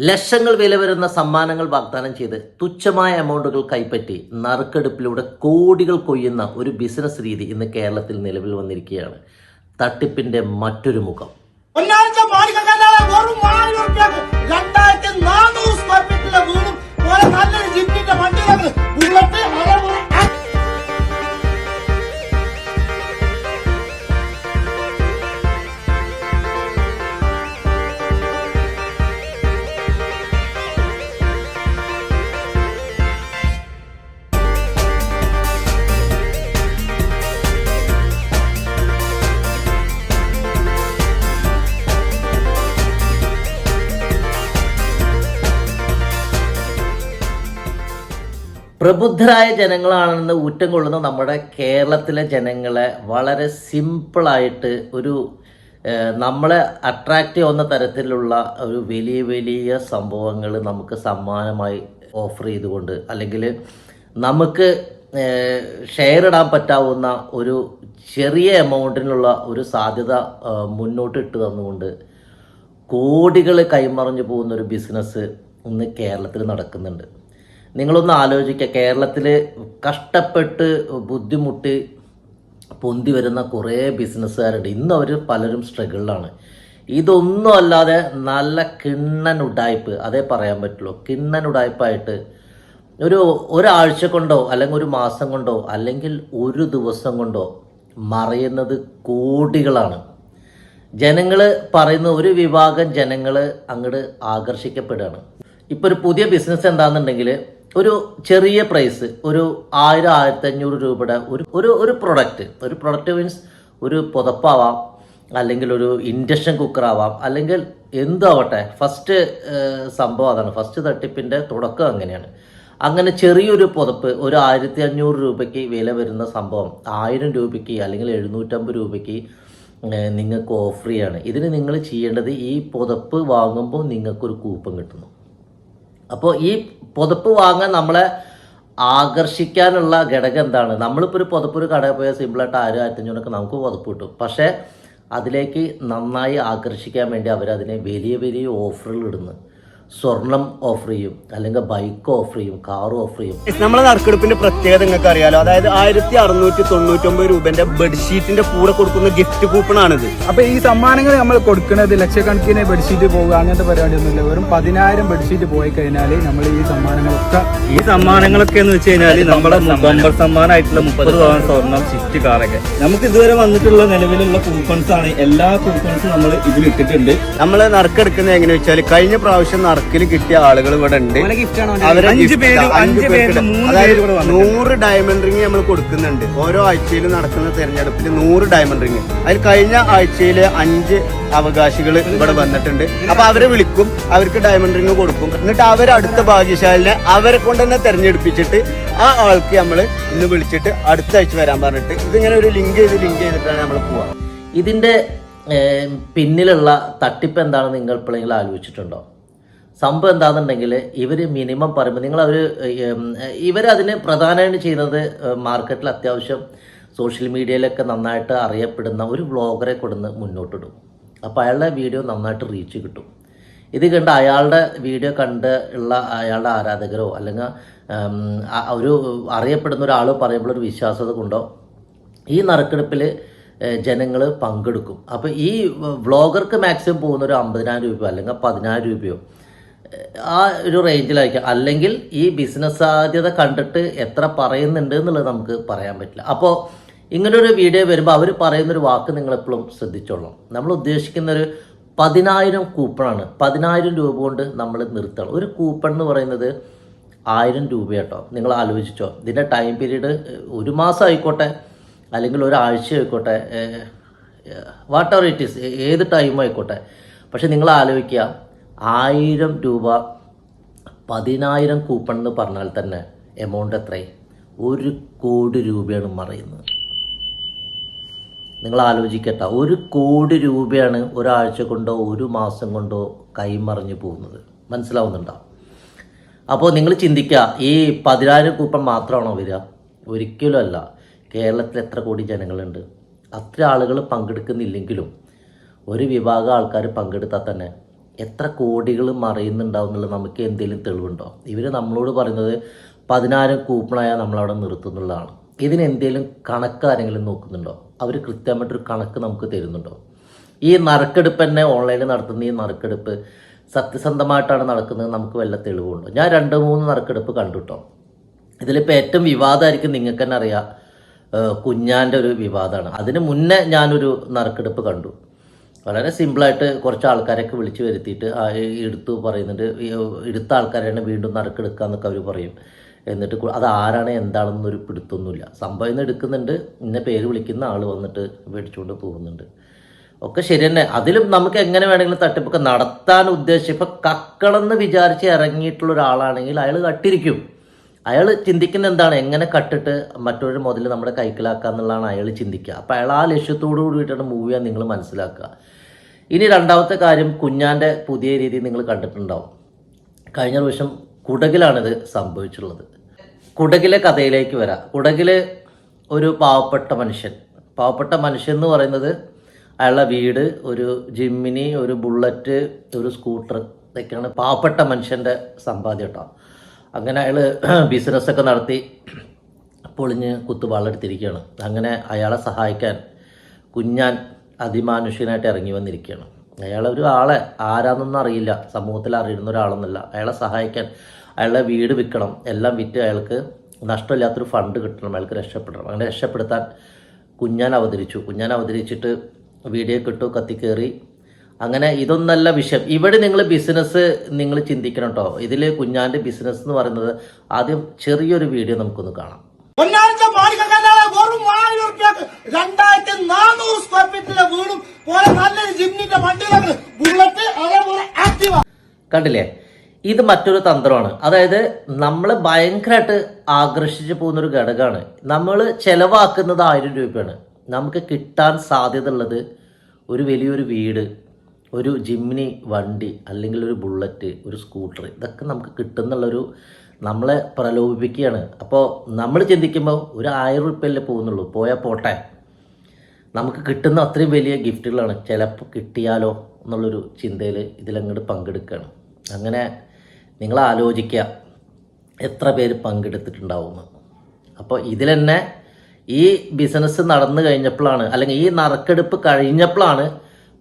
ലക്ഷങ്ങൾ വില വരുന്ന സമ്മാനങ്ങൾ വാഗ്ദാനം ചെയ്ത് തുച്ഛമായ എമൗണ്ടുകൾ കൈപ്പറ്റി നറുക്കെടുപ്പിലൂടെ കോടികൾ കൊയ്യുന്ന ഒരു ബിസിനസ് രീതി ഇന്ന് കേരളത്തിൽ നിലവിൽ വന്നിരിക്കുകയാണ്. തട്ടിപ്പിന്റെ മറ്റൊരു മുഖം. രണ്ടായിരത്തി ഫീറ്റിലെ പോലെ പ്രബുദ്ധരായ ജനങ്ങളാണെന്ന് ഊറ്റം കൊള്ളുന്ന നമ്മുടെ കേരളത്തിലെ ജനങ്ങളെ വളരെ സിമ്പിളായിട്ട് ഒരു നമ്മളെ അട്രാക്റ്റ് ചെയ്യുന്ന തരത്തിലുള്ള ഒരു വലിയ വലിയ സംഭവങ്ങൾ നമുക്ക് സമ്മാനമായി ഓഫർ ചെയ്തുകൊണ്ട് അല്ലെങ്കിൽ നമുക്ക് ഷെയർ ഇടാൻ പറ്റാവുന്ന ഒരു ചെറിയ എമൗണ്ടിനുള്ള ഒരു സാധ്യത മുന്നോട്ട് ഇട്ട് തന്നുകൊണ്ട് കോടികൾ കൈമറിഞ്ഞു പോകുന്ന ഒരു ബിസിനസ് ഇന്ന് കേരളത്തിൽ നടക്കുന്നുണ്ട്. നിങ്ങളൊന്ന് ആലോചിക്കുക കേരളത്തിൽ കഷ്ടപ്പെട്ട് ബുദ്ധിമുട്ടി പൊന്തി വരുന്ന കുറേ ബിസിനസ്സുകാരുണ്ട്. ഇന്ന് അവർ പലരും സ്ട്രഗിളിലാണ്. ഇതൊന്നും അല്ലാതെ നല്ല കിണ്ണൻ ഉടായ്പ് അതേ പറയാൻ പറ്റുള്ളൂ. കിണ്ണൻ ഉടായ്പായിട്ട് ഒരു ഒരാഴ്ച കൊണ്ടോ അല്ലെങ്കിൽ ഒരു മാസം കൊണ്ടോ അല്ലെങ്കിൽ ഒരു ദിവസം കൊണ്ടോ മറയുന്നത് കോടികളാണ്. ജനങ്ങൾ പറയുന്ന ഒരു വിഭാഗം ജനങ്ങൾ അങ്ങോട്ട് ആകർഷിക്കപ്പെടുകയാണ്. ഇപ്പോൾ ഒരു പുതിയ ബിസിനസ് എന്താണെന്നുണ്ടെങ്കിൽ ഒരു ചെറിയ പ്രൈസ് ഒരു ആയിരം ആയിരത്തി അഞ്ഞൂറ് രൂപയുടെ ഒരു ഒരു ഒരു പ്രൊഡക്റ്റ് ഒരു പ്രൊഡക്റ്റ് മീൻസ് ഒരു പുതപ്പാവാം അല്ലെങ്കിൽ ഒരു ഇൻഡക്ഷൻ കുക്കറാവാം അല്ലെങ്കിൽ എന്താവട്ടെ ഫസ്റ്റ് സംഭവം അതാണ്. ഫസ്റ്റ് തട്ടിപ്പിന്റെ തുടക്കം അങ്ങനെയാണ്. അങ്ങനെ ചെറിയൊരു പുതപ്പ് ഒരു ആയിരത്തി അഞ്ഞൂറ് രൂപയ്ക്ക് വില വരുന്ന സംഭവം ആയിരം രൂപയ്ക്ക് അല്ലെങ്കിൽ എഴുന്നൂറ്റമ്പത് രൂപയ്ക്ക് നിങ്ങൾക്ക് ഓഫറിയാണ് ഇതിന് നിങ്ങൾ ചെയ്യേണ്ടത് ഈ പുതപ്പ് വാങ്ങുമ്പോൾ നിങ്ങൾക്കൊരു കൂപ്പൺ കിട്ടുന്നു. അപ്പോൾ ഈ പുതപ്പ് വാങ്ങാൻ നമ്മളെ ആകർഷിക്കാനുള്ള ഘടകം എന്താണ്? നമ്മളിപ്പോൾ ഒരു പുതപ്പ് ഒരു കടയിൽ പോയാൽ സിമ്പിളായിട്ട് ആരും ആയിരത്തഞ്ഞൂറൊക്കെ നമുക്ക് പുതപ്പ് കിട്ടും. പക്ഷേ അതിലേക്ക് നന്നായി ആകർഷിക്കാൻ വേണ്ടി അവരതിനെ വലിയ വലിയ ഓഫറുകൾ ഇടുന്നു. സ്വർണം ഓഫർ ചെയ്യും അല്ലെങ്കിൽ ബൈക്ക് ഓഫർ ചെയ്യും കാർ ഓഫർ ചെയ്യും. നമ്മളെ നറുക്കെടുപ്പിന്റെ പ്രത്യേകത നിങ്ങൾക്ക് അറിയാലോ അതായത് ആയിരത്തി അറുന്നൂറ്റി തൊണ്ണൂറ്റി ഒമ്പത് രൂപന്റെ ബെഡ്ഷീറ്റിന്റെ കൂടെ കൊടുക്കുന്ന ഗിഫ്റ്റ് കൂപ്പൺ ആണിത്. അപ്പൊ ഈ സമ്മാനങ്ങൾ നമ്മൾ കൊടുക്കുന്നത് ലക്ഷക്കണക്കിന് ബെഡ്ഷീറ്റ് പോകുക അങ്ങനത്തെ പരിപാടിയൊന്നുമില്ല. വെറും പതിനായിരം ബെഡ്ഷീറ്റ് പോയി കഴിഞ്ഞാൽ നമ്മൾ ഈ സമ്മാനങ്ങളൊക്കെ ഈ സമ്മാനങ്ങളൊക്കെ എന്ന് വെച്ച് കഴിഞ്ഞാൽ നമ്മുടെ ബമ്പർ സമ്മാനമായിട്ടുള്ള മുപ്പത് പവൻ സ്വർണം സ്വിഫ്റ്റ് കാറൊക്കെ നമുക്ക് ഇതുവരെ വന്നിട്ടുള്ള നിലവിലുള്ള കൂപ്പൺസ് ആണ്. എല്ലാ കൂപ്പൺസും നമ്മൾ ഇതിൽ ഇട്ടിട്ടുണ്ട് നമ്മൾ നറുക്കെടുക്കുന്നത് എങ്ങനെ വെച്ചാൽ കഴിഞ്ഞ പ്രാവശ്യം നറുക്കിൽ കിട്ടിയ ആളുകൾ ഇവിടെ ഉണ്ട്. അവരെ അതായത്. നൂറ് ഡയമണ്ട് റിംഗ് നമ്മൾ കൊടുക്കുന്നുണ്ട്. ഓരോ ആഴ്ചയിൽ നടക്കുന്ന തെരഞ്ഞെടുപ്പിൽ നൂറ് ഡയമണ്ട് റിംഗ് അതിൽ കഴിഞ്ഞ ആഴ്ചയിൽ അഞ്ച് അവകാശികൾ ഇവിടെ വന്നിട്ടുണ്ട്. അപ്പൊ അവരെ വിളിക്കും അവർക്ക് ഡയമണ്ട് റിംഗ് കൊടുക്കും. എന്നിട്ട് അവർ അടുത്ത ഭാഗ്യശാലിനെ അവരെ കൊണ്ട് തന്നെ തെരഞ്ഞെടുപ്പിച്ചിട്ട് ആ ആൾക്ക് നമ്മൾ ഇന്ന് വിളിച്ചിട്ട് അടുത്ത ആഴ്ച വരാൻ പറഞ്ഞിട്ട് ഇതിങ്ങനെ ഒരു ലിങ്ക് ചെയ്ത് ലിങ്ക് ചെയ്തിട്ടാണ് നമ്മൾ പോവാ. ഇതിന്റെ പിന്നിലുള്ള തട്ടിപ്പ് എന്താണെന്ന് നിങ്ങൾ എപ്പോഴെങ്കിലും ആലോചിച്ചിട്ടുണ്ടോ? സംഭവം എന്താണെന്നുണ്ടെങ്കിൽ ഇവർ മിനിമം പറയുമ്പോൾ നിങ്ങൾ അവർ ഇവരതിന് പ്രധാനമായിട്ട് ചെയ്യുന്നത് മാർക്കറ്റിൽ അത്യാവശ്യം സോഷ്യൽ മീഡിയയിലൊക്കെ നന്നായിട്ട് അറിയപ്പെടുന്ന ഒരു വ്ളോഗറെ കൊടുന്ന് മുന്നോട്ടിടും. അപ്പോൾ അയാളുടെ വീഡിയോ നന്നായിട്ട് റീച്ച് കിട്ടും. ഇത് കണ്ട് അയാളുടെ വീഡിയോ കണ്ട് ഉള്ള അയാളുടെ ആരാധകരോ അല്ലെങ്കിൽ ഒരു അറിയപ്പെടുന്ന ഒരാൾ പറയുമ്പോൾ ഒരു വിശ്വാസത കൊണ്ടോ ഈ നറുക്കെടുപ്പിൽ ജനങ്ങൾ പങ്കെടുക്കും. അപ്പോൾ ഈ വ്ളോഗർക്ക് മാക്സിമം പോകുന്ന ഒരു അമ്പതിനായിരം രൂപയോ അല്ലെങ്കിൽ പതിനായിരം രൂപയോ ആ ഒരു റേഞ്ചിലായിരിക്കും അല്ലെങ്കിൽ ഈ ബിസിനസ് സാധ്യത കണ്ടിട്ട് എത്ര പറയുന്നുണ്ട് എന്നുള്ളത് നമുക്ക് പറയാൻ പറ്റില്ല. അപ്പോൾ ഇങ്ങനൊരു വീഡിയോ വരുമ്പോൾ അവർ പറയുന്നൊരു വാക്ക് നിങ്ങൾ എപ്പോഴും ശ്രദ്ധിച്ചോളണം. നമ്മൾ ഉദ്ദേശിക്കുന്നൊരു പതിനായിരം കൂപ്പണാണ്. പതിനായിരം രൂപ കൊണ്ട് നമ്മൾ നിർത്തണം. ഒരു കൂപ്പൺ എന്ന് പറയുന്നത് ആയിരം രൂപ കേട്ടോ നിങ്ങൾ ആലോചിച്ചോ. ഇതിന്റെ ടൈം പീരീഡ് ഒരു മാസം ആയിക്കോട്ടെ അല്ലെങ്കിൽ ഒരാഴ്ച ആയിക്കോട്ടെ വാട്ട് എവർ ഇറ്റ് ഈസ് ഏത് ടൈം ആയിക്കോട്ടെ. പക്ഷെ നിങ്ങൾ ആലോചിക്കുക ആയിരം രൂപ പതിനായിരം കൂപ്പൺ എന്ന് പറഞ്ഞാൽ തന്നെ എമൗണ്ട് എത്രയും ഒരു കോടി രൂപയാണ് മറയുന്നത് നിങ്ങൾ ആലോചിക്കട്ടെ ഒരു കോടി രൂപയാണ് ഒരാഴ്ച കൊണ്ടോ ഒരു മാസം കൊണ്ടോ കൈമറിഞ്ഞു പോകുന്നത്. മനസ്സിലാവുന്നുണ്ടോ? അപ്പോൾ നിങ്ങൾ ചിന്തിക്കുക ഈ പതിനായിരം കൂപ്പൺ മാത്രമാണോ വരിക? ഒരിക്കലും അല്ല. കേരളത്തിൽ എത്ര കോടി ജനങ്ങളുണ്ട്? അത്ര ആളുകൾ പങ്കെടുക്കുന്നില്ലെങ്കിലും ഒരു വിഭാഗം ആൾക്കാർ പങ്കെടുത്താൽ തന്നെ എത്ര കോടികൾ മറയുന്നുണ്ടാവും എന്നുള്ളത് നമുക്ക് എന്തെങ്കിലും തെളിവുണ്ടോ? ഇവർ നമ്മളോട് പറയുന്നത് പതിനായിരം കൂപ്പണായാൽ നമ്മളവിടെ നിർത്തുന്നുള്ളതാണ്. ഇതിന് എന്തെങ്കിലും കണക്ക് ആരെങ്കിലും നോക്കുന്നുണ്ടോ? അവർ കൃത്യമായിട്ടൊരു കണക്ക് നമുക്ക് തരുന്നുണ്ടോ? ഈ നറുക്കെടുപ്പ് തന്നെ ഓൺലൈനിൽ നടത്തുന്ന ഈ നറുക്കെടുപ്പ് സത്യസന്ധമായിട്ടാണ് നടക്കുന്നത് നമുക്ക് വല്ല തെളിവുണ്ടോ? ഞാൻ രണ്ട് മൂന്ന് നറുക്കെടുപ്പ് കണ്ടുട്ടോ. ഇതിലിപ്പോൾ ഏറ്റവും വിവാദമായിരിക്കും നിങ്ങൾക്ക് തന്നെ അറിയാം കുഞ്ഞാന്റെ ഒരു വിവാദമാണ്. അതിന് മുന്നേ ഞാനൊരു നറുക്കെടുപ്പ് കണ്ടു. വളരെ സിമ്പിളായിട്ട് കുറച്ച് ആൾക്കാരെയൊക്കെ വിളിച്ചു വരുത്തിയിട്ട് എടുത്തു പറയുന്നുണ്ട് എടുത്ത ആൾക്കാരെയാണ് വീണ്ടും നറുക്കെടുക്കുക എന്നൊക്കെ അവർ പറയും. എന്നിട്ട് അത് ആരാണ് എന്താണെന്നൊരു പിടുത്തൊന്നുമില്ല. സംഭവം ഇന്ന് എടുക്കുന്നുണ്ട് ഇന്ന പേര് വിളിക്കുന്ന ആൾ വന്നിട്ട് മേടിച്ചുകൊണ്ട് പോകുന്നുണ്ട്. ഒക്കെ ശരി തന്നെ. അതിലും നമുക്ക് എങ്ങനെ വേണമെങ്കിലും തട്ടിപ്പൊക്കെ നടത്താൻ ഉദ്ദേശിച്ച് ഇപ്പം കക്കളെന്ന് വിചാരിച്ച് ഇറങ്ങിയിട്ടുള്ള ഒരാളാണെങ്കിൽ അയാൾ കട്ടിരിക്കും അയാൾ ചിന്തിക്കുന്ന എന്താണ്? എങ്ങനെ കട്ടിട്ട് മറ്റൊരു മുതൽ നമ്മുടെ കൈക്കലാക്കുക എന്നുള്ളതാണ് അയാൾ ചിന്തിക്കുക. അപ്പോൾ അയാൾ ആ ലക്ഷ്യത്തോടു കൂടിയിട്ടാണ് മൂവ് ചെയ്യാൻ നിങ്ങൾ മനസ്സിലാക്കുക. ഇനി രണ്ടാമത്തെ കാര്യം കുഞ്ഞാന്റെ പുതിയ രീതി നിങ്ങൾ കണ്ടിട്ടുണ്ടാവും. കഴിഞ്ഞ പ്രാവശ്യം കുടകിലാണിത് സംഭവിച്ചുള്ളത് കുടകിലെ കഥയിലേക്ക് വരാം. കുടകിൽ ഒരു പാവപ്പെട്ട മനുഷ്യൻ. പാവപ്പെട്ട മനുഷ്യൻ എന്ന് പറയുന്നത് അയാളുടെ വീട് ഒരു ജിമ്മിനി ഒരു ബുള്ളറ്റ് ഒരു സ്കൂട്ടർ ഇതൊക്കെയാണ് പാവപ്പെട്ട മനുഷ്യന്റെ സമ്പാദ്യം കേട്ടോ. അങ്ങനെ അയാൾ ബിസിനസ്സൊക്കെ നടത്തി പൊളിഞ്ഞ് കുത്തുവാളെടുത്തിരിക്കുകയാണ്. അങ്ങനെ അയാളെ സഹായിക്കാൻ കുഞ്ഞാൻ അതിമാനുഷ്യനായിട്ട് ഇറങ്ങി വന്നിരിക്കുകയാണ്. അയാളെ ഒരു ആളെ ആരാന്നൊന്നും അറിയില്ല. സമൂഹത്തിൽ അറിയുന്ന ഒരാളൊന്നുമല്ല അയാളെ സഹായിക്കാൻ അയാളുടെ വീട് വിൽക്കണം. എല്ലാം വിറ്റ് അയാൾക്ക് നഷ്ടമില്ലാത്തൊരു ഫണ്ട് കിട്ടണം. അയാൾക്ക് രക്ഷപ്പെടണം. അങ്ങനെ രക്ഷപ്പെടുത്താൻ കുഞ്ഞാൻ അവതരിച്ചു. കുഞ്ഞാൻ അവതരിച്ചിട്ട് വീഡിയോ കിട്ടു കത്തിക്കേറി അങ്ങനെ ഇതൊന്നല്ല വിഷയം. ഇവിടെ നിങ്ങൾ ബിസിനസ് നിങ്ങൾ ചിന്തിക്കണം കേട്ടോ ഇതിൽ കുഞ്ഞാന്റെ ബിസിനസ് എന്ന് പറയുന്നത് ആദ്യം ചെറിയൊരു വീഡിയോ നമുക്കൊന്ന് കാണാം. രണ്ടായിരത്തി നാനൂറ് സ്ക്വയർ ഫീറ്റിലെ വീടും പോലെ നല്ലൊരു ജിമ്മിന്റെ വണ്ടികളാണ് ബുള്ളറ്റ് അതേപോലെ ആക്റ്റീവ കണ്ടില്ലേ? ഇത് മറ്റൊരു തന്ത്രമാണ്. അതായത് നമ്മൾ ഭയങ്കരമായിട്ട് ആകർഷിച്ചു പോകുന്നൊരു ഘടകമാണ്. നമ്മൾ ചെലവാക്കുന്നത് ആയിരം രൂപയാണ്. നമുക്ക് കിട്ടാൻ സാധ്യത ഉള്ളത് ഒരു വലിയൊരു വീട് ഒരു ജിമ്മിനി വണ്ടി അല്ലെങ്കിൽ ഒരു ബുള്ളറ്റ് ഒരു സ്കൂട്ടർ ഇതൊക്കെ നമുക്ക് കിട്ടുന്നുള്ളൊരു നമ്മളെ പ്രലോഭിപ്പിക്കുകയാണ്. അപ്പോൾ നമ്മൾ ചിന്തിക്കുമ്പോൾ ഒരു ആയിരം റുപ്യല്ലേ പോകുന്നുള്ളൂ. പോയാൽ പോട്ടെ. നമുക്ക് കിട്ടുന്ന അത്രയും വലിയ ഗിഫ്റ്റുകളാണ്. ചിലപ്പോൾ കിട്ടിയാലോ എന്നുള്ളൊരു ചിന്തയിൽ ഇതിലങ്ങോട്ട് പങ്കെടുക്കുകയാണ്. അങ്ങനെ നിങ്ങൾ ആലോചിക്കുക എത്ര പേര് പങ്കെടുത്തിട്ടുണ്ടാവുമെന്ന്. അപ്പോൾ ഇതിൽ തന്നെ ഈ ബിസിനസ് നടന്നു കഴിഞ്ഞപ്പോഴാണ് അല്ലെങ്കിൽ ഈ നറുക്കെടുപ്പ് കഴിഞ്ഞപ്പോഴാണ്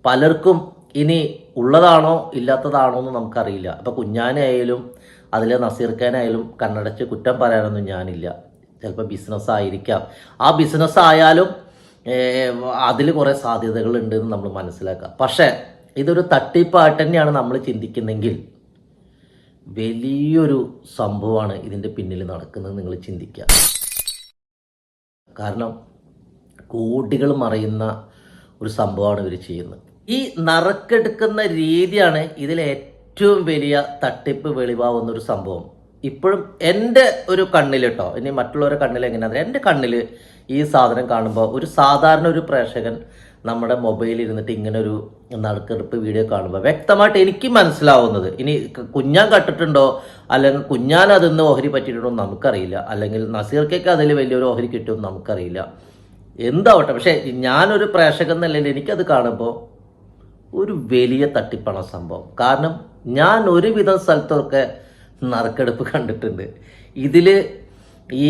പലർക്കും ഇനി ഉള്ളതാണോ ഇല്ലാത്തതാണോ എന്ന് നമുക്കറിയില്ല. അപ്പോൾ കുഞ്ഞാനായാലും അതിലെ നസീർക്കാനായാലും കണ്ണടച്ച് കുറ്റം പറയാനൊന്നും ഞാനില്ല. ചിലപ്പോൾ ബിസിനസ് ആയിരിക്കാം ആ ബിസിനസ് ആയാലും അതിൽ കുറേ സാധ്യതകളുണ്ട് എന്ന് നമ്മൾ മനസ്സിലാക്കുക പക്ഷേ ഇതൊരു തട്ടിപ്പായിട്ട് തന്നെയാണ് നമ്മൾ ചിന്തിക്കുന്നെങ്കിൽ വലിയൊരു സംഭവമാണ് ഇതിന്റെ പിന്നിൽ നടക്കുന്നത് നിങ്ങൾ ചിന്തിക്കുക. കാരണം കോടികൾ മറയുന്ന ഒരു സംഭവമാണ് ഇവർ ചെയ്യുന്നത്. ഈ നറുക്കെടുക്കുന്ന രീതിയാണ് ഇതിലെ ഏറ്റവും വലിയ തട്ടിപ്പ് വെളിവാകുന്ന ഒരു സംഭവം. ഇപ്പോഴും എന്റെ ഒരു കണ്ണിൽ കേട്ടോ ഇനി മറ്റുള്ളവരുടെ കണ്ണിൽ എങ്ങനെയാണ് എന്റെ കണ്ണിൽ ഈ സാധനം കാണുമ്പോൾ ഒരു സാധാരണ ഒരു പ്രേക്ഷകൻ നമ്മുടെ മൊബൈലിൽ ഇരുന്നിട്ട് ഇങ്ങനെ ഒരു നറുക്കെടുപ്പ് വീഡിയോ കാണുമ്പോൾ വ്യക്തമായിട്ട് എനിക്ക് മനസ്സിലാവുന്നത്. ഇനി കുഞ്ഞാൻ കട്ടിട്ടുണ്ടോ? അല്ലെങ്കിൽ കുഞ്ഞാൻ അതിന്ന് ഓഹരി പറ്റിയിട്ടുണ്ടോ നമുക്കറിയില്ല. അല്ലെങ്കിൽ നസീർക്കൊക്കെ അതിൽ വലിയൊരു ഓഹരി കിട്ടുമെന്ന് നമുക്കറിയില്ല. എന്താവട്ടെ പക്ഷേ ഞാനൊരു പ്രേക്ഷകൻ എന്നല്ല എനിക്കത് കാണുമ്പോൾ ഒരു വലിയ തട്ടിപ്പാണ് സംഭവം. കാരണം ഞാൻ ഒരുവിധം സ്ഥലത്തൊക്കെ നറുക്കെടുപ്പ് കണ്ടിട്ടുണ്ട്. ഇതിൽ ഈ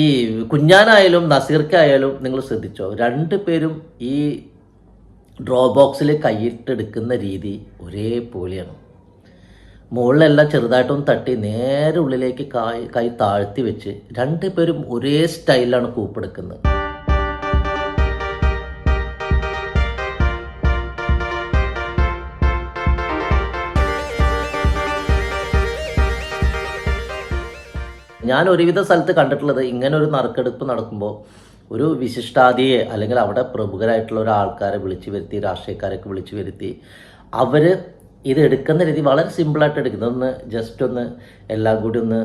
കുഞ്ഞാനായാലും നസീർക്കായാലും നിങ്ങൾ ശ്രദ്ധിച്ചോ? രണ്ട് പേരും ഈ ഡ്രോ ബോക്സിൽ കൈയിട്ടെടുക്കുന്ന രീതി ഒരേപോലെയാണ് മുകളിലെല്ലാം ചെറുതായിട്ടൊന്ന് തട്ടി നേരെ ഉള്ളിലേക്ക് കൈ കൈ താഴ്ത്തി വെച്ച് രണ്ട് പേരും ഒരേ സ്റ്റൈലിലാണ് കൂപ്പെടുക്കുന്നത് ഞാൻ ഒരുവിധ സ്ഥലത്ത് കണ്ടിട്ടുള്ളത് ഇങ്ങനെ ഒരു നറുക്കെടുപ്പ് നടക്കുമ്പോൾ ഒരു വിശിഷ്ടാതിയെ അല്ലെങ്കിൽ അവിടെ പ്രമുഖരായിട്ടുള്ള ഒരാൾക്കാരെ വിളിച്ചു വരുത്തി രാഷ്ട്രീയക്കാരൊക്കെ വിളിച്ചു വരുത്തി അവർ ഇത് എടുക്കുന്ന രീതി വളരെ സിമ്പിളായിട്ട് എടുക്കുന്നത് ഒന്ന് ജസ്റ്റ് ഒന്ന് എല്ലാം കൂടി ഒന്ന്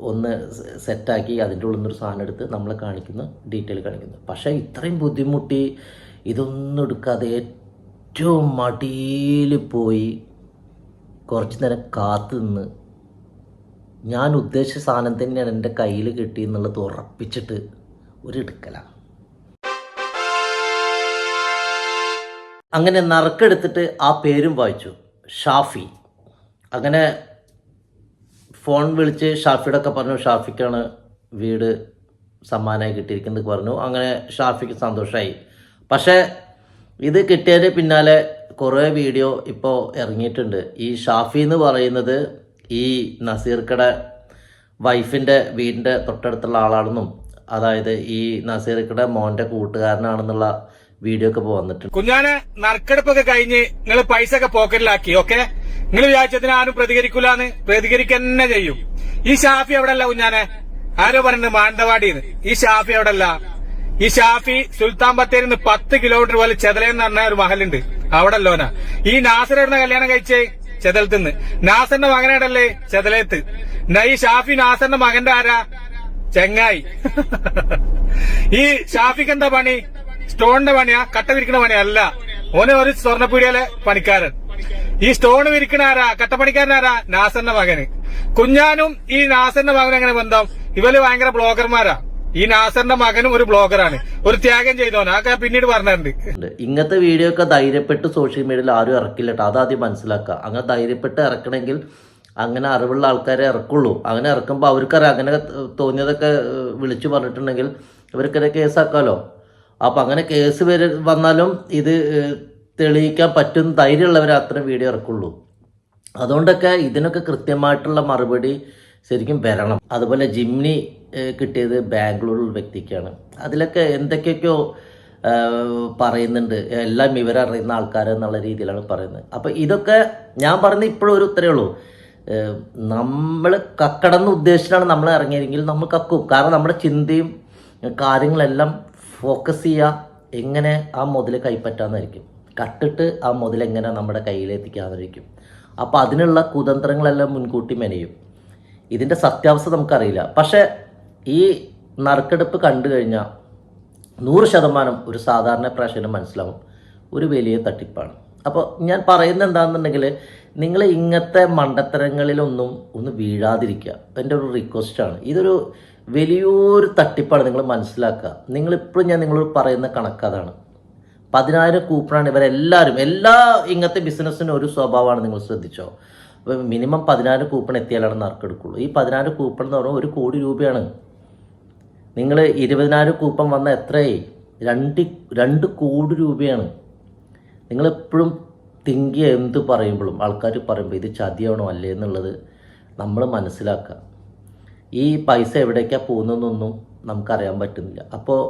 ഒന്ന് സെറ്റാക്കി അതിന്റെ ഉള്ളിൽ നിന്നൊരു സാധനം എടുത്ത് നമ്മൾ കാണിക്കുന്നു ഡീറ്റെയിൽ കാണിക്കുന്നു. പക്ഷേ ഇത്രയും ബുദ്ധിമുട്ടി ഇതൊന്നും എടുക്കാതെ ഏറ്റവും മടിയിൽ പോയി കുറച്ച് നേരം കാത്തു നിന്ന് ഞാൻ ഉദ്ദേശിച്ച സാധനം തന്നെയാണ് എന്റെ കയ്യിൽ കിട്ടി എന്നുള്ളത് ഉറപ്പിച്ചിട്ട് ഒരു എടുക്കലാണ് അങ്ങനെ നറുക്കെടുത്തിട്ട് ആ പേരും വായിച്ചു. ഷാഫി. അങ്ങനെ ഫോൺ വിളിച്ച് ഷാഫിയുടെ ഒക്കെ പറഞ്ഞു ഷാഫിക്കാണ് വീട് സമ്മാനമായി കിട്ടിയിരിക്കുന്നത് പറഞ്ഞു. അങ്ങനെ ഷാഫിക്ക് സന്തോഷമായി പക്ഷേ ഇത് കിട്ടിയതിന് പിന്നാലെ കുറേ വീഡിയോ ഇപ്പോൾ ഇറങ്ങിയിട്ടുണ്ട്. ഈ ഷാഫി എന്ന് പറയുന്നത് ഈ നസീർക്കടെ വൈഫിന്റെ വീടിന്റെ തൊട്ടടുത്തുള്ള ആളാണെന്നും അതായത് ഈ നസീർക്കടെ മോന്റെ കൂട്ടുകാരനാണെന്നുള്ള വീഡിയോ ഒക്കെ വന്നിട്ടുണ്ട്. കുഞ്ഞാനെ നറുക്കെടുപ്പൊക്കെ കഴിഞ്ഞ് നിങ്ങൾ പൈസ ഒക്കെ പോക്കറ്റിലാക്കി ഓക്കെ? നിങ്ങൾ വിചാരിച്ചതിന് ആരും പ്രതികരിക്കൂലെന്ന്? പ്രതികരിക്കന്നെ ചെയ്യും. ഈ ഷാഫി എവിടെ അല്ല കുഞ്ഞാനെ? ആരോ പറയുന്നത് മാനന്തവാടിന്ന് ഈ ഷാഫി എവിടെ അല്ല ഈ ഷാഫി സുൽത്താൻ ബത്തേരിൽ നിന്ന് പത്ത് കിലോമീറ്റർ പോലെ ചെതലെന്ന് പറഞ്ഞ ഒരു മഹലുണ്ട്. അവിടെ അല്ലോനാ ഈ നാസർ കല്യാണം കഴിച്ചേ? ചെതലത്തുനിന്ന് നാസറിന്റെ മകനേടല്ലേ ചെതലേത്ത്. നൈ ഷാഫി നാസറിന്റെ മകന്റെ ആരാ? ചെങ്ങായി. ഈ ഷാഫിക്ക് എന്താ പണി? സ്റ്റോണിന്റെ പണിയാ? കട്ട വിരിക്കണ പണിയാ? അല്ല. ഓനെ ഒരു സ്വർണപ്പീടിയിലെ പണിക്കാരൻ. ഈ സ്റ്റോൺ വിരിക്കണ ആരാ? കട്ടപ്പണിക്കാരനാരാ നാസറിന്റെ മകന്. കുഞ്ഞാനും ഈ നാസറിന്റെ മകനും എങ്ങനെ ബന്ധം? ഇവർ ഭയങ്കര ബ്ലോഗർമാരാ. ഈ നാസറിന്റെ മകനും ഒരു ബ്ലോഗറാണ്. ഒരു ത്യാഗം ചെയ്തോന് അതൊക്കെ പിന്നീട് പറഞ്ഞിട്ടുണ്ട്. ഇങ്ങനത്തെ വീഡിയോ ഒക്കെ ധൈര്യപ്പെട്ട് സോഷ്യൽ മീഡിയയിൽ ആരും ഇറക്കില്ല കേട്ടോ ആദ്യം മനസ്സിലാക്കുക അങ്ങനെ ധൈര്യപ്പെട്ട് ഇറക്കണമെങ്കിൽ അങ്ങനെ അറിവുള്ള ആൾക്കാരെ ഇറക്കുള്ളൂ. അങ്ങനെ ഇറക്കുമ്പോൾ അവർക്കറിയാം. അങ്ങനെ തോന്നിയതൊക്കെ വിളിച്ചു പറഞ്ഞിട്ടുണ്ടെങ്കിൽ ഇവർക്കെതിരെ കേസാക്കാമല്ലോ അപ്പം അങ്ങനെ കേസ് വരെ വന്നാലും ഇത് തെളിയിക്കാൻ പറ്റുന്ന ധൈര്യമുള്ളവരെ അത്രയും വീഡിയോ ഇറക്കുള്ളൂ. അതുകൊണ്ടൊക്കെ ഇതിനൊക്കെ കൃത്യമായിട്ടുള്ള മറുപടി ശരിക്കും വരണം. അതുപോലെ ജിംനി കിട്ടിയത് ബാംഗ്ലൂരിൽ വ്യക്തിക്കാണ്. അതിലൊക്കെ എന്തൊക്കെയൊക്കെയോ പറയുന്നുണ്ട്. എല്ലാം ഇവരറിയുന്ന ആൾക്കാർ എന്നുള്ള രീതിയിലാണ് പറയുന്നത്. അപ്പോൾ ഇതൊക്കെ ഞാൻ പറഞ്ഞ ഇപ്പോഴും ഒരു ഉത്തരേ ഉള്ളൂ. നമ്മൾ കക്കടന്ന് ഉദ്ദേശിച്ചാണ് നമ്മൾ ഇറങ്ങിയതെങ്കിൽ നമ്മൾ കക്കും. കാരണം നമ്മുടെ ചിന്തയും കാര്യങ്ങളെല്ലാം ഫോക്കസ് ചെയ്യുക എങ്ങനെ ആ മുതൽ കൈപ്പറ്റാമെന്നായിരിക്കും കട്ടിട്ട് ആ മുതൽ എങ്ങനെ നമ്മുടെ കയ്യിലെത്തിക്കാമെന്നായിരിക്കും അപ്പോൾ അതിനുള്ള കുതന്ത്രങ്ങളെല്ലാം മുൻകൂട്ടി മെനയും. ഇതിന്റെ സത്യാവസ്ഥ നമുക്കറിയില്ല. പക്ഷേ ഈ നറുക്കെടുപ്പ് കണ്ടു കഴിഞ്ഞാൽ നൂറ് ശതമാനം ഒരു സാധാരണ പ്രേക്ഷകന് മനസ്സിലാവും. ഒരു വലിയ തട്ടിപ്പാണ്. അപ്പോൾ ഞാൻ പറയുന്നത് എന്താണെന്നുണ്ടെങ്കിൽ നിങ്ങൾ ഇങ്ങനത്തെ മണ്ടത്തരങ്ങളിലൊന്നും ഒന്ന് വീഴാതിരിക്കുക. എന്റെ ഒരു റിക്വസ്റ്റാണ് ഇതൊരു വലിയൊരു തട്ടിപ്പാണ് നിങ്ങൾ മനസ്സിലാക്കുക. നിങ്ങളിപ്പോഴും ഞാൻ നിങ്ങളോട് പറയുന്ന കണക്ക് അതാണ്. പതിനായിരം കൂപ്പണാണ് ഇവരെല്ലാവരും. എല്ലാ ഇങ്ങനത്തെ ബിസിനസ്സിനും ഒരു സ്വഭാവമാണ് നിങ്ങൾ ശ്രദ്ധിച്ചോ. അപ്പോൾ മിനിമം പതിനായിരം കൂപ്പൺ എത്തിയാലാണ് നറുക്കെടുക്കുള്ളൂ ഈ പതിനായിരം കൂപ്പൺ എന്ന് പറഞ്ഞാൽ ഒരു കോടി രൂപയാണ്. നിങ്ങൾ ഇരുപതിനായിരം കൂപ്പൺ വന്ന എത്രയായി? രണ്ട് രണ്ട് കോടി രൂപയാണ്. നിങ്ങളെപ്പോഴും തിങ്ക് എന്ത് പറയുമ്പോഴും ആൾക്കാർ പറയുമ്പോൾ ഇത് ചതിയാണോ അല്ലേ എന്നുള്ളത് നമ്മൾ മനസ്സിലാക്കുക. ഈ പൈസ എവിടേക്കാണ് പോകുന്നതെന്നൊന്നും നമുക്കറിയാൻ പറ്റുന്നില്ല. അപ്പോൾ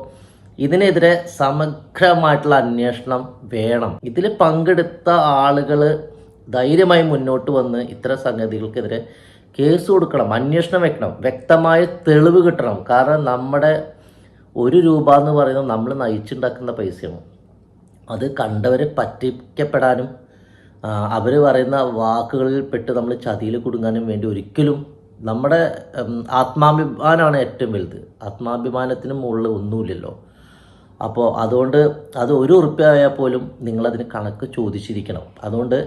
ഇതിനെതിരെ സമഗ്രമായിട്ടുള്ള അന്വേഷണം വേണം. ഇതിൽ പങ്കെടുത്ത ആളുകൾ ധൈര്യമായി മുന്നോട്ട് വന്ന് ഇത്തരം സംഗതികൾക്കെതിരെ കേസ് കൊടുക്കണം അന്വേഷണം വെക്കണം വ്യക്തമായ തെളിവ് കിട്ടണം. കാരണം നമ്മുടെ ഒരു രൂപ എന്ന് പറയുന്നത് നമ്മൾ നയിച്ചുണ്ടാക്കുന്ന പൈസയാണ്. അത് കണ്ടവരെ പറ്റിക്കപ്പെടാനും അവർ പറയുന്ന വാക്കുകളിൽ പെട്ട് നമ്മൾ ചതിയിൽ കുടുങ്ങാനും വേണ്ടി ഒരിക്കലും നമ്മുടെ ആത്മാഭിമാനമാണ് ഏറ്റവും വലുത്. ആത്മാഭിമാനത്തിന് മുകളിൽ ഒന്നുമില്ലല്ലോ. അപ്പോൾ അതുകൊണ്ട് അത് ഒരു ഉറുപ്പ്യ ആയാൽ പോലും നിങ്ങളതിന് കണക്ക് ചോദിച്ചിരിക്കണം. അതുകൊണ്ട്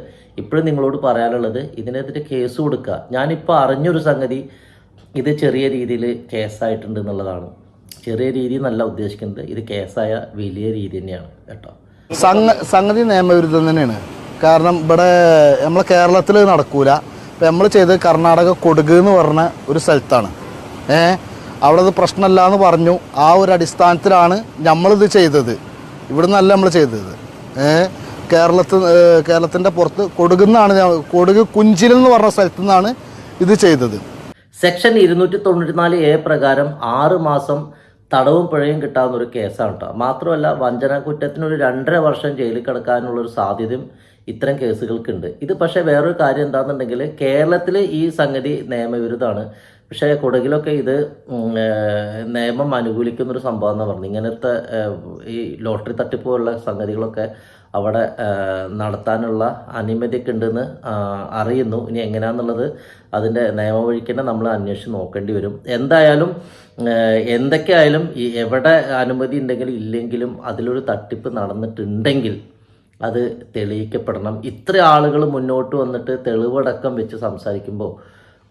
ഇപ്പോഴും നിങ്ങളോട് പറയാനുള്ളത് ഇതിനെതിരെ കേസ് കൊടുക്കുക. ഞാനിപ്പോൾ അറിഞ്ഞൊരു സംഗതി ഇത് ചെറിയ രീതിയിൽ കേസായിട്ടുണ്ട് എന്നുള്ളതാണ്. ചെറിയ രീതി എന്നല്ല ഉദ്ദേശിക്കുന്നത് ഇത് കേസായ വലിയ രീതി തന്നെയാണ് കേട്ടോ. സംഗ സംഗതി നിയമവിരുദ്ധം തന്നെയാണ്. കാരണം ഇവിടെ നമ്മളെ കേരളത്തിൽ നടക്കൂല. നമ്മൾ ചെയ്ത് കർണാടക കൊടുക് എന്ന് പറഞ്ഞ ഒരു സ്ഥലത്താണ്. ഏ അവിടെ അത് പ്രശ്നമല്ല എന്ന് പറഞ്ഞു. ആ ഒരു അടിസ്ഥാനത്തിലാണ് നമ്മളിത് ചെയ്തത്. ഇവിടെ നിന്നല്ല നമ്മൾ ചെയ്തത്. കേരളത്തിൽ കേരളത്തിന്റെ പുറത്ത് കൊടുകുന്നാണ് കൊടുക് കുഞ്ചിൽ എന്ന് പറഞ്ഞ സ്ഥലത്തു നിന്നാണ് ഇത് ചെയ്തത്. സെക്ഷൻ ഇരുന്നൂറ്റി തൊണ്ണൂറ്റിനാല് എ പ്രകാരം ആറ് മാസം തടവും പിഴയും കിട്ടാവുന്ന ഒരു കേസാണ് കേട്ടോ മാത്രമല്ല വഞ്ചന കുറ്റത്തിന് ഒരു രണ്ടര വർഷം ജയിലിൽ കിടക്കാനുള്ള ഒരു സാധ്യതയും ഇത്തരം കേസുകൾക്കുണ്ട്. ഇത് പക്ഷേ വേറൊരു കാര്യം എന്താണെന്നുണ്ടെങ്കിൽ കേരളത്തിൽ ഈ സംഗതി നിയമവിരുദ്ധമാണ്. പക്ഷേ കുടകിലൊക്കെ ഇത് നിയമം അനുകൂലിക്കുന്ന ഒരു സംഭവം എന്ന് പറഞ്ഞു ഇങ്ങനത്തെ ഈ ലോട്ടറി തട്ടിപ്പ് പോലുള്ള സംഗതികളൊക്കെ അവിടെ നടത്താനുള്ള അനുമതിയൊക്കെ ഉണ്ടെന്ന് അറിയുന്നു. ഇനി എങ്ങനെയാണെന്നുള്ളത് അതിന്റെ നിയമവഴിക്കന്നെ നമ്മൾ അന്വേഷിച്ച് നോക്കേണ്ടി വരും. എന്തായാലും എന്തൊക്കെയായാലും ഈ എവിടെ അനുമതി ഉണ്ടെങ്കിലും ഇല്ലെങ്കിലും അതിലൊരു തട്ടിപ്പ് നടന്നിട്ടുണ്ടെങ്കിൽ അത് തെളിയിക്കപ്പെടണം. ഇത്ര ആളുകൾ മുന്നോട്ട് വന്നിട്ട് തെളിവടക്കം വെച്ച് സംസാരിക്കുമ്പോൾ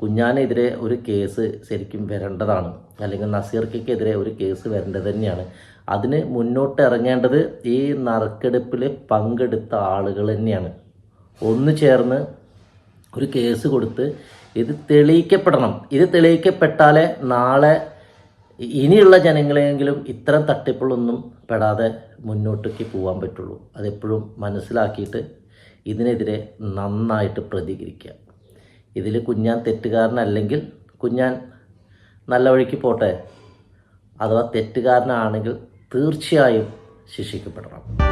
കുഞ്ഞാനെതിരെ ഒരു കേസ് ശരിക്കും വരേണ്ടതാണ്. അല്ലെങ്കിൽ നസീർക്കെതിരെ ഒരു കേസ് വരേണ്ടത് തന്നെയാണ്. അതിന് മുന്നോട്ട് ഇറങ്ങേണ്ടത് ഈ നറുക്കെടുപ്പിൽ പങ്കെടുത്ത ആളുകൾ തന്നെയാണ്. ഒന്നു ചേർന്ന് ഒരു കേസ് കൊടുത്ത് ഇത് തെളിയിക്കപ്പെടണം. ഇത് തെളിയിക്കപ്പെട്ടാലേ നാളെ ഇനിയുള്ള ജനങ്ങളെങ്കിലും ഇത്തരം തട്ടിപ്പുകളൊന്നും പെടാതെ മുന്നോട്ടേക്ക് പോകാൻ പറ്റുള്ളൂ. അതെപ്പോഴും മനസ്സിലാക്കിയിട്ട് ഇതിനെതിരെ നന്നായിട്ട് പ്രതികരിക്കുക. ഇതിൽ കുഞ്ഞാൻ തെറ്റുകാരനല്ലെങ്കിൽ കുഞ്ഞാൻ നല്ല വഴിക്ക് പോട്ടെ. അഥവാ തെറ്റുകാരനാണെങ്കിൽ തീർച്ചയായും ശിക്ഷിക്കപ്പെടണം.